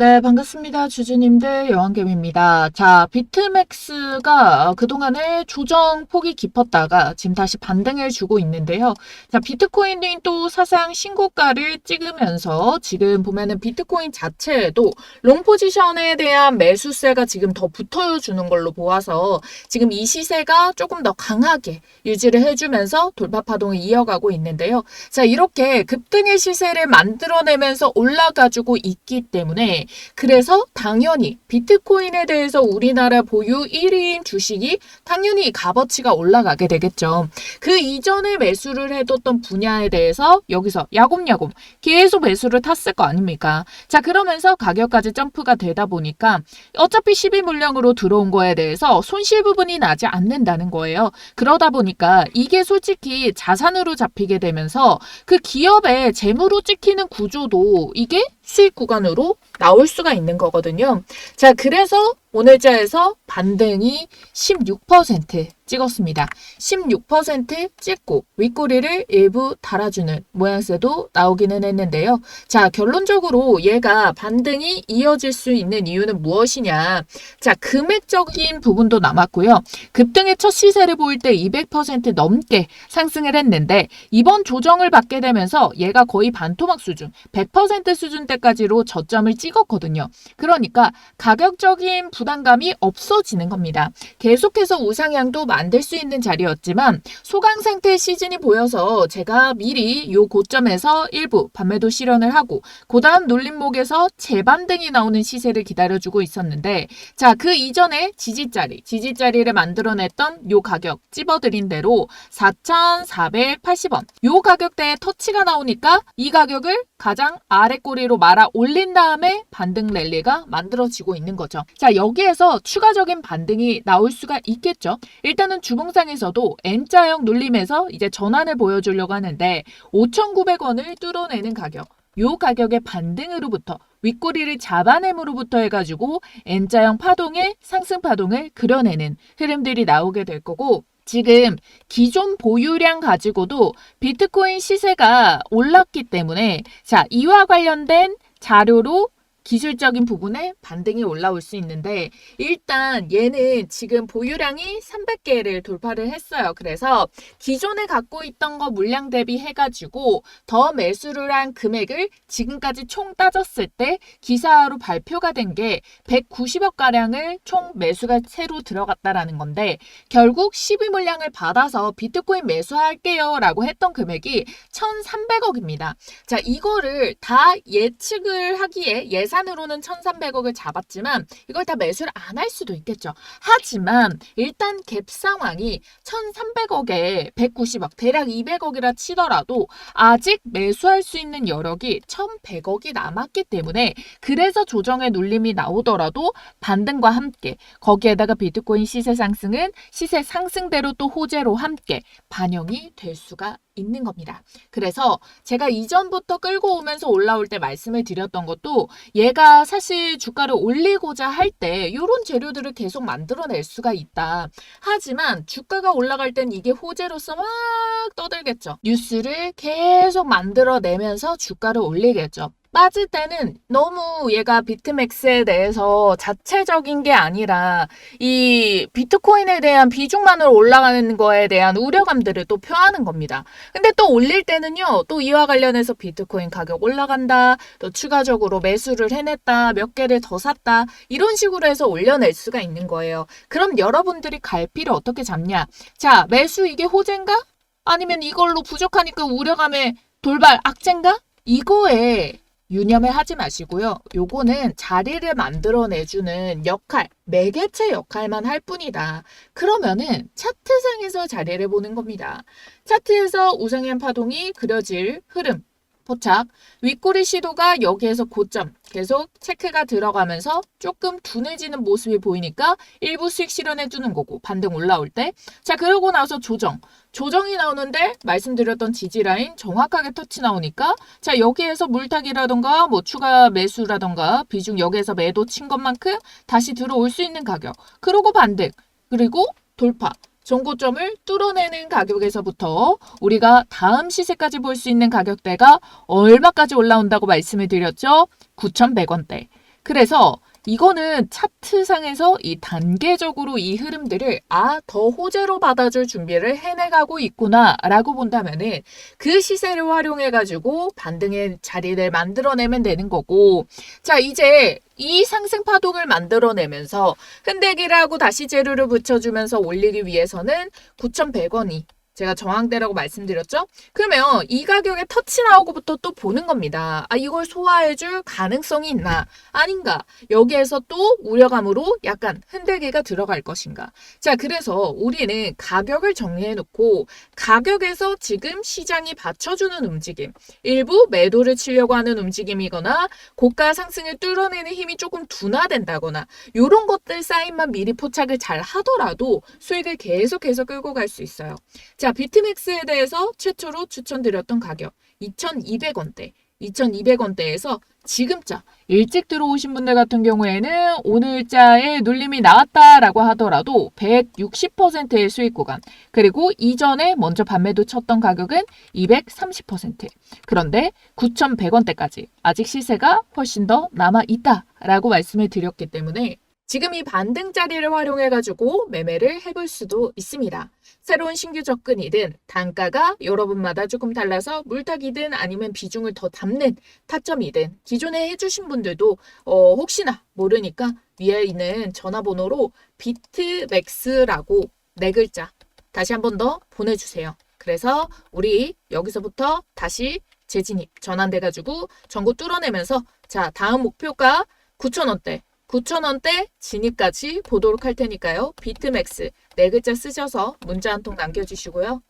네, 반갑습니다. 주주님들 여왕겜입니다. 자, 비트맥스가 그동안에 조정 폭이 깊었다가 지금 다시 반등을 주고 있는데요. 자, 비트코인이 또 사상 신고가를 찍으면서 지금 보면은 비트코인 자체에도 롱 포지션에 대한 매수세가 지금 더 붙어주는 걸로 보아서 지금 이 시세가 조금 더 강하게 유지를 해주면서 돌파 파동을 이어가고 있는데요. 자, 이렇게 급등의 시세를 만들어내면서 올라가지고 있기 때문에 그래서 당연히 비트코인에 대해서 우리나라 보유 1위인 주식이 당연히 값어치가 올라가게 되겠죠. 그 이전에 매수를 해뒀던 분야에 대해서 여기서 야곱야곱 계속 매수를 탔을 거 아닙니까? 자, 그러면서 가격까지 점프가 되다 보니까 어차피 12 물량으로 들어온 거에 대해서 손실 부분이 나지 않는다는 거예요. 그러다 보니까 이게 솔직히 자산으로 잡히게 되면서 그 기업의 재무로 찍히는 구조도 이게 수익 구간으로 나올 수가 있는 거거든요. 자, 그래서 오늘자에서 반등이 16% 찍었습니다. 16% 찍고 윗꼬리를 일부 달아주는 모양새도 나오기는 했는데요. 자, 결론적으로 얘가 반등이 이어질 수 있는 이유는 무엇이냐. 자, 금액적인 부분도 남았고요. 급등의 첫 시세를 보일 때 200% 넘게 상승을 했는데 이번 조정을 받게 되면서 얘가 거의 반토막 수준, 100% 수준 때까지로 저점을 찍었거든요. 그러니까 가격적인 부담감이 없어지는 겁니다. 계속해서 우상향도 만들 수 있는 자리였지만 소강 상태 시즌이 보여서 제가 미리 요 고점에서 일부 반매도 실현을 하고 그 다음 눌림목에서 재반등이 나오는 시세를 기다려주고 있었는데 자 그 이전에 지지자리 지지자리를 만들어냈던 요 가격 찝어드린 대로 4,480원 요 가격대에 터치가 나오니까 이 가격을 가장 아래 꼬리로 말아 올린 다음에 반등 랠리가 만들어지고 있는 거죠. 자 여 기에서 추가적인 반등이 나올 수가 있겠죠. 일단은 주봉상에서도 N자형 눌림에서 이제 전환을 보여주려고 하는데 5,900원을 뚫어내는 가격. 요 가격의 반등으로부터 윗꼬리를 잡아냄으로부터 해가지고 N자형 파동의 상승 파동을 그려내는 흐름들이 나오게 될 거고 지금 기존 보유량 가지고도 비트코인 시세가 올랐기 때문에 자 이와 관련된 자료로 기술적인 부분에 반등이 올라올 수 있는데 일단 얘는 지금 보유량이 300개를 돌파를 했어요. 그래서 기존에 갖고 있던 거 물량 대비 해 가지고 더 매수를 한 금액을 지금까지 총 따졌을 때 기사로 발표가 된 게 190억 가량을 총 매수가 새로 들어갔다라는 건데 결국 12 물량을 받아서 비트코인 매수할게요라고 했던 금액이 1,300억입니다. 자 이거를 다 예측을 하기에 예 예산으로는 1,300억을 잡았지만 이걸 다 매수를 안 할 수도 있겠죠. 하지만 일단 갭 상황이 1,300억에 190억, 대략 200억이라 치더라도 아직 매수할 수 있는 여력이 1,100억이 남았기 때문에 그래서 조정의 눌림이 나오더라도 반등과 함께 거기에다가 비트코인 시세 상승은 시세 상승대로 또 호재로 함께 반영이 될 수가 있는 겁니다. 그래서 제가 이전부터 끌고 오면서 올라올 때 말씀을 드렸던 것도 얘가 사실 주가를 올리고자 할 때 이런 재료들을 계속 만들어낼 수가 있다. 하지만 주가가 올라갈 땐 이게 호재로서 막 떠들겠죠. 뉴스를 계속 만들어내면서 주가를 올리겠죠. 빠질 때는 너무 얘가 비트맥스에 대해서 자체적인 게 아니라 이 비트코인에 대한 비중만으로 올라가는 거에 대한 우려감들을 또 표하는 겁니다. 근데 또 올릴 때는요, 또 이와 관련해서 비트코인 가격 올라간다, 또 추가적으로 매수를 해냈다, 몇 개를 더 샀다, 이런 식으로 해서 올려낼 수가 있는 거예요. 그럼 여러분들이 갈피를 어떻게 잡냐? 자, 매수 이게 호재인가? 아니면 이걸로 부족하니까 우려감에 돌발 악재인가? 이거에 유념해 하지 마시고요. 요거는 자리를 만들어내주는 역할, 매개체 역할만 할 뿐이다. 그러면은 차트상에서 자리를 보는 겁니다. 차트에서 우상향 파동이 그려질 흐름, 포착, 윗꼬리 시도가 여기에서 고점 계속 체크가 들어가면서 조금 둔해지는 모습이 보이니까 일부 수익 실현해 주는 거고 반등 올라올 때. 자, 그러고 나서 조정. 조정이 나오는데 말씀드렸던 지지 라인 정확하게 터치 나오니까 자, 여기에서 물타기라던가 뭐 추가 매수라던가 비중 여기에서 매도 친 것만큼 다시 들어올 수 있는 가격. 그러고 반등. 그리고 돌파. 정고점을 뚫어내는 가격에서부터 우리가 다음 시세까지 볼 수 있는 가격대가 얼마까지 올라온다고 말씀을 드렸죠? 9,100원대. 그래서 이거는 차트상에서 이 단계적으로 이 흐름들을 아, 더 호재로 받아줄 준비를 해내가고 있구나라고 본다면은 그 시세를 활용해가지고 반등의 자리를 만들어내면 되는 거고. 자, 이제 이 상승 파동을 만들어내면서 흔들기라고 다시 재료를 붙여주면서 올리기 위해서는 9,100원이 제가 저항대라고 말씀드렸죠? 그러면 이 가격에 터치 나오고부터 또 보는 겁니다. 아, 이걸 소화해줄 가능성이 있나? 아닌가? 여기에서 또 우려감으로 약간 흔들기가 들어갈 것인가? 자, 그래서 우리는 가격을 정리해놓고 가격에서 지금 시장이 받쳐주는 움직임, 일부 매도를 치려고 하는 움직임이거나 고가 상승을 뚫어내는 힘이 조금 둔화된다거나 이런 것들 사인만 미리 포착을 잘 하더라도 수익을 계속해서 끌고 갈 수 있어요. 자, 비트맥스에 대해서 최초로 추천드렸던 가격 2,200원대. 2,200원대에서 지금자 일찍 들어오신 분들 같은 경우에는 오늘자에 눌림이 나왔다라고 하더라도 160%의 수익 구간 그리고 이전에 먼저 반매도 쳤던 가격은 230% 그런데 9,100원대까지 아직 시세가 훨씬 더 남아 있다라고 말씀을 드렸기 때문에 지금 이 반등 자리를 활용해가지고 매매를 해볼 수도 있습니다. 새로운 신규 접근이든 단가가 여러분마다 조금 달라서 물타기든 아니면 비중을 더 담는 타점이든 기존에 해주신 분들도 어, 혹시나 모르니까 위에 있는 전화번호로 비트맥스라고 네 글자 다시 한 번 더 보내주세요. 그래서 우리 여기서부터 다시 재진입 전환돼가지고 전고 뚫어내면서 자 다음 목표가 9,000원대 9,000원대 진입까지 보도록 할 테니까요. 비트맥스 네 글자 쓰셔서 문자 한 통 남겨주시고요.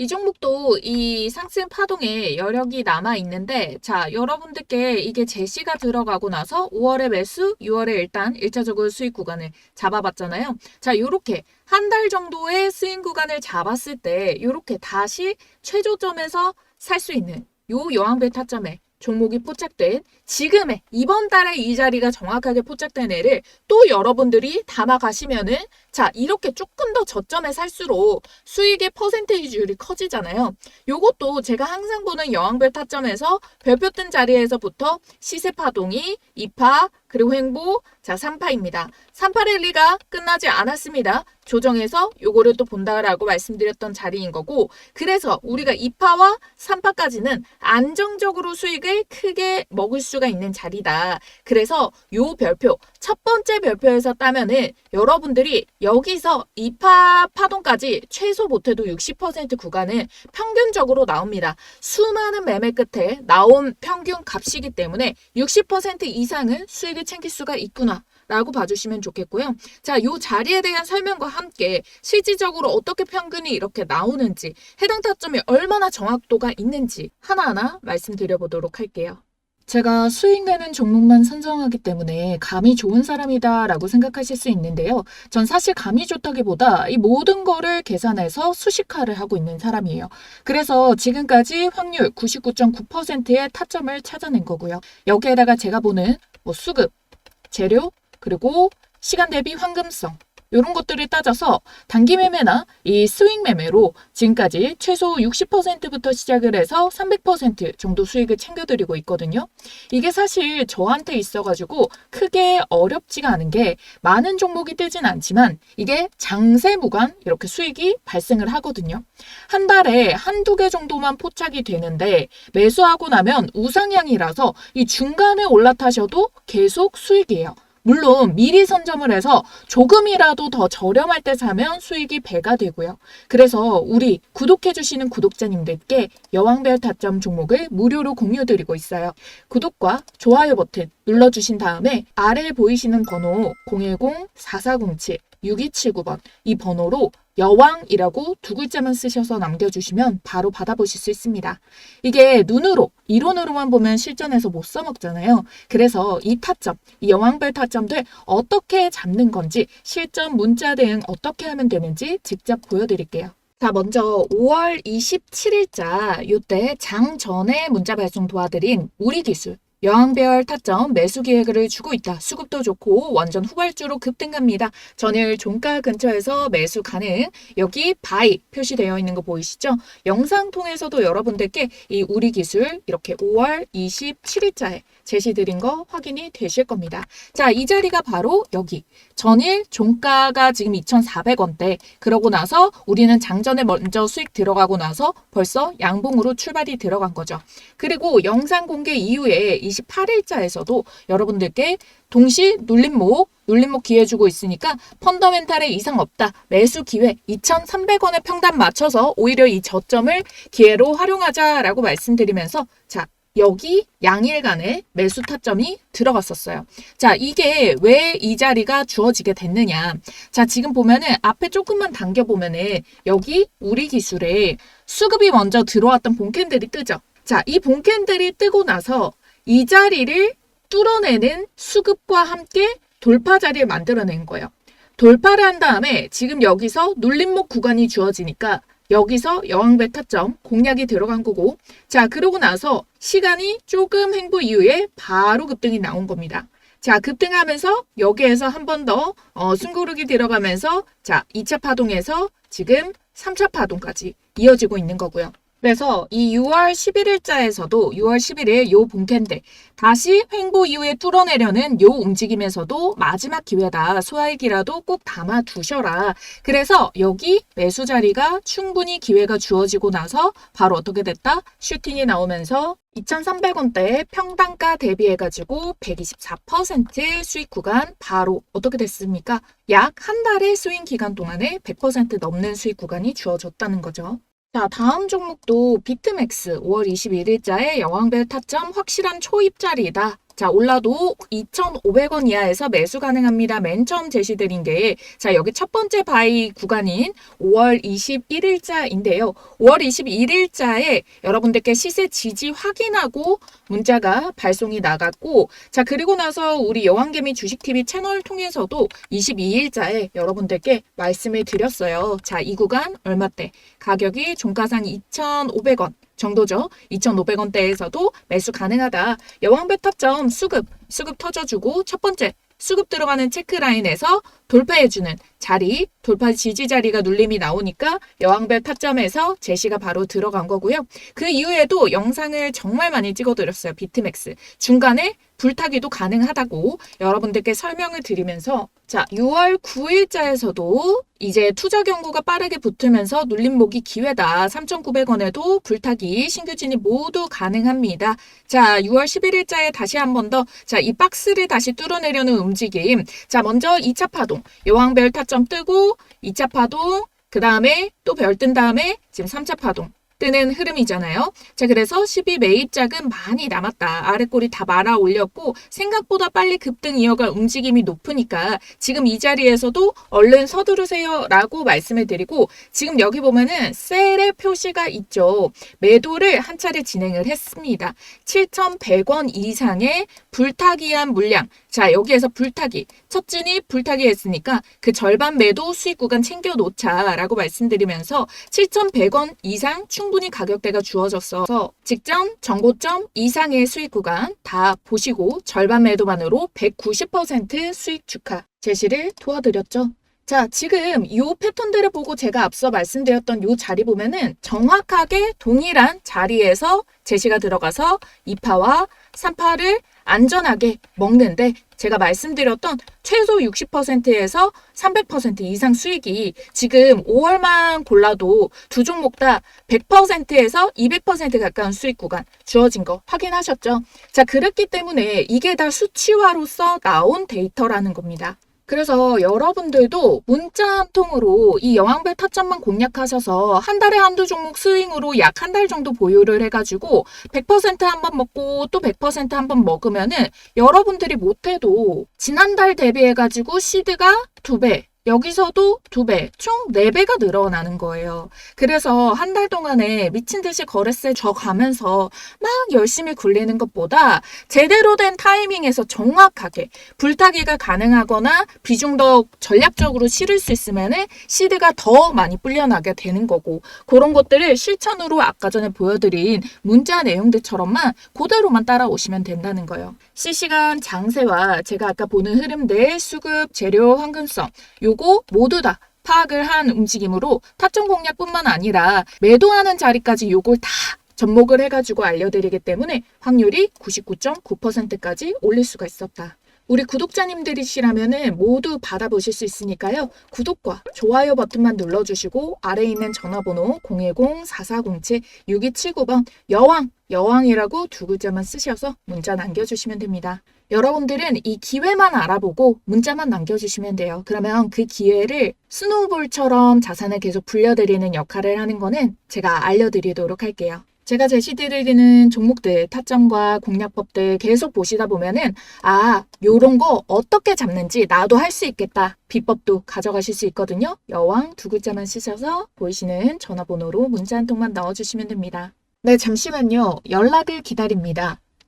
이 종목도 이 상승 파동에 여력이 남아 있는데 자 여러분들께 이게 제시가 들어가고 나서 5월에 매수 6월에 일단 1차적으로 수익 구간을 잡아봤잖아요 자 요렇게 한 달 정도의 스윙 구간을 잡았을 때 요렇게 다시 최저점에서 살 수 있는 요 여왕배 타점에 종목이 포착된 지금의 이번 달에 이 자리가 정확하게 포착된 애를 또 여러분들이 담아 가시면은 자 이렇게 조금 더 저점에 살수록 수익의 퍼센테이지율이 커지잖아요. 요것도 제가 항상 보는 여왕별 타점에서 별표 뜬 자리에서부터 시세 파동이 2파 그리고 횡보 자 3파입니다. 3파 랠리가 끝나지 않았습니다. 조정해서 요거를 또 본다라고 말씀드렸던 자리인 거고 그래서 우리가 2파와 3파까지는 안정적으로 수익을 크게 먹을 수가 있는 자리다. 그래서 요 별표 첫 번째 별표에서 따면은 여러분들이 여기서 2파 파동까지 최소 못해도 60% 구간은 평균적으로 나옵니다. 수많은 매매 끝에 나온 평균 값이기 때문에 60% 이상은 수익을 챙길 수가 있구나. 라고 봐주시면 좋겠고요. 자, 요 자리에 대한 설명과 함께 실질적으로 어떻게 평균이 이렇게 나오는지, 해당 타점이 얼마나 정확도가 있는지 하나하나 말씀드려보도록 할게요. 제가 수익 내는 종목만 선정하기 때문에 감이 좋은 사람이다 라고 생각하실 수 있는데요. 전 사실 감이 좋다기보다 이 모든 거를 계산해서 수식화를 하고 있는 사람이에요. 그래서 지금까지 확률 99.9%의 타점을 찾아낸 거고요. 여기에다가 제가 보는 뭐 수급, 재료, 그리고 시간 대비 황금성 이런 것들을 따져서 단기 매매나 이 스윙 매매로 지금까지 최소 60%부터 시작을 해서 300% 정도 수익을 챙겨드리고 있거든요. 이게 사실 저한테 있어가지고 크게 어렵지가 않은 게 많은 종목이 뜨진 않지만 이게 장세 무관 이렇게 수익이 발생을 하거든요. 한 달에 한두 개 정도만 포착이 되는데 매수하고 나면 우상향이라서 이 중간에 올라타셔도 계속 수익이에요. 물론 미리 선점을 해서 조금이라도 더 저렴할 때 사면 수익이 배가 되고요. 그래서 우리 구독해주시는 구독자님들께 여왕별 타점 종목을 무료로 공유드리고 있어요. 구독과 좋아요 버튼 눌러주신 다음에 아래에 보이시는 번호 010-4407 6279번 이 번호로 여왕이라고 두 글자만 쓰셔서 남겨주시면 바로 받아보실 수 있습니다. 이게 눈으로, 이론으로만 보면 실전에서 못 써먹잖아요. 그래서 이 타점, 이 여왕별 타점들 어떻게 잡는 건지 실전 문자 대응 어떻게 하면 되는지 직접 보여드릴게요. 자, 먼저 5월 27일자 요때 장 전에 문자 발송 도와드린 우리 기술 여왕별 타점 매수 기회를 주고 있다. 수급도 좋고 완전 후발주로 급등합니다. 전일 종가 근처에서 매수 가능. 여기 바이 표시되어 있는 거 보이시죠? 영상 통해서도 여러분들께 이 우리 기술 이렇게 5월 27일자에 제시드린 거 확인이 되실 겁니다. 자, 이 자리가 바로 여기. 전일 종가가 지금 2,400원대. 그러고 나서 우리는 장전에 먼저 수익 들어가고 나서 벌써 양봉으로 출발이 들어간 거죠. 그리고 영상 공개 이후에 28일자에서도 여러분들께 동시 눌림목, 눌림목 기회 주고 있으니까 펀더멘탈에 이상 없다. 매수 기회 2,300원에 평단 맞춰서 오히려 이 저점을 기회로 활용하자라고 말씀드리면서 자, 여기 양일간의 매수 타점이 들어갔었어요. 자, 이게 왜 이 자리가 주어지게 됐느냐. 자, 지금 보면은 앞에 조금만 당겨보면은 여기 우리 기술에 수급이 먼저 들어왔던 본캔들이 뜨죠. 자, 이 본캔들이 뜨고 나서 이 자리를 뚫어내는 수급과 함께 돌파 자리를 만들어낸 거예요. 돌파를 한 다음에 지금 여기서 눌림목 구간이 주어지니까 여기서 여왕배 타점 공략이 들어간 거고 자 그러고 나서 시간이 조금 횡보 이후에 바로 급등이 나온 겁니다. 자 급등하면서 여기에서 한 번 더 어, 숨고르기 들어가면서 자 2차 파동에서 지금 3차 파동까지 이어지고 있는 거고요. 그래서 이 6월 11일자에서도 6월 11일 요 본캔데 다시 횡보 이후에 뚫어내려는 요 움직임에서도 마지막 기회다. 소화일기라도 꼭 담아 두셔라. 그래서 여기 매수 자리가 충분히 기회가 주어지고 나서 바로 어떻게 됐다? 슈팅이 나오면서 2,300원대의 평단가 대비해가지고 124% 수익 구간 바로 어떻게 됐습니까? 약 한 달의 스윙 기간 동안에 100% 넘는 수익 구간이 주어졌다는 거죠. 자, 다음 종목도 비트맥스 5월 21일자에 여왕별 타점 확실한 초입자리다. 자, 올라도 2,500원 이하에서 매수 가능합니다. 맨 처음 제시드린 게, 자, 여기 첫 번째 바이 구간인 5월 21일자인데요. 5월 21일자에 여러분들께 시세 지지 확인하고 문자가 발송이 나갔고, 자, 그리고 나서 우리 여왕개미 주식TV 채널 통해서도 22일자에 여러분들께 말씀을 드렸어요. 자, 이 구간 얼마대? 가격이 종가상 2,500원. 정도죠. 2,500원대에서도 매수 가능하다. 여왕배 타점 수급, 수급 터져주고 첫 번째 수급 들어가는 체크라인에서 돌파해주는 자리, 돌파 지지 자리가 눌림이 나오니까 여왕별 타점에서 제시가 바로 들어간 거고요. 그 이후에도 영상을 정말 많이 찍어드렸어요. 비트맥스. 중간에 불타기도 가능하다고 여러분들께 설명을 드리면서 자 6월 9일자에서도 이제 투자 경고가 빠르게 붙으면서 눌림목이 기회다. 3,900원에도 불타기 신규 진입 모두 가능합니다. 자 6월 11일자에 다시 한 번 더 자 이 박스를 다시 뚫어내려는 움직임. 자 먼저 2차 파동 여왕별 타점 뜨고 2차 파동 그 다음에 또 별 뜬 다음에 지금 3차 파동 뜨는 흐름이잖아요. 자, 그래서 12 매입작은 많이 남았다. 아래꼬리 다 말아 올렸고 생각보다 빨리 급등 이어갈 움직임이 높으니까 지금 이 자리에서도 얼른 서두르세요 라고 말씀을 드리고 지금 여기 보면은 셀의 표시가 있죠. 매도를 한 차례 진행을 했습니다. 7,100원 이상의 불타기한 물량. 자, 여기에서 불타기. 첫 진입 불타기 했으니까 그 절반 매도 수익 구간 챙겨 놓자라고 말씀드리면서 7,100원 이상 충분히 가격대가 주어져서 직전 정고점 이상의 수익 구간 다 보시고 절반 매도만으로 190% 수익 축하 제시를 도와드렸죠. 자, 지금 이 패턴들을 보고 제가 앞서 말씀드렸던 이 자리 보면은 정확하게 동일한 자리에서 제시가 들어가서 2파와 3파를 안전하게 먹는데 제가 말씀드렸던 최소 60%에서 300% 이상 수익이 지금 5월만 골라도 두 종목 다 100%에서 200% 가까운 수익 구간 주어진 거 확인하셨죠? 자, 그렇기 때문에 이게 다 수치화로서 나온 데이터라는 겁니다. 그래서 여러분들도 문자 한 통으로 이 여왕별 타점만 공략하셔서 한 달에 한두 종목 스윙으로 약 한 달 정도 보유를 해가지고 100%한 번 먹고 또 100%한 번 먹으면은 여러분들이 못해도 지난달 대비해가지고 시드가 두 배, 여기서도 두 배, 총 네배가 늘어나는 거예요. 그래서 한 달 동안에 미친 듯이 거래세 져가면서 막 열심히 굴리는 것보다 제대로 된 타이밍에서 정확하게 불타기가 가능하거나 비중 더 전략적으로 실을 수 있으면은 시드가 더 많이 불려나게 되는 거고 그런 것들을 실천으로 아까 전에 보여드린 문자 내용들처럼만 그대로만 따라오시면 된다는 거예요. 실시간 장세와 제가 아까 보는 흐름들 수급, 재료, 황금성 요거 모두 다 파악을 한 움직임으로 타점 공략뿐만 아니라 매도하는 자리까지 요걸 다 접목을 해가지고 알려드리기 때문에 확률이 99.9%까지 올릴 수가 있었다. 우리 구독자님들이시라면은 모두 받아보실 수 있으니까요. 구독과 좋아요 버튼만 눌러주시고 아래에 있는 전화번호 010-4407-6279번 여왕, 여왕이라고 두 글자만 쓰셔서 문자 남겨주시면 됩니다. 여러분들은 이 기회만 알아보고 문자만 남겨주시면 돼요. 그러면 그 기회를 스노우볼처럼 자산을 계속 불려드리는 역할을 하는 거는 제가 알려드리도록 할게요. 제가 제시드리는 종목들, 타점과 공략법들 계속 보시다 보면은, 아, 요런 거 어떻게 잡는지 나도 할 수 있겠다. 비법도 가져가실 수 있거든요. 여왕 두 글자만 쓰셔서 보이시는 전화번호로 문자 한 통만 넣어주시면 됩니다. 네, 잠시만요. 연락을 기다립니다.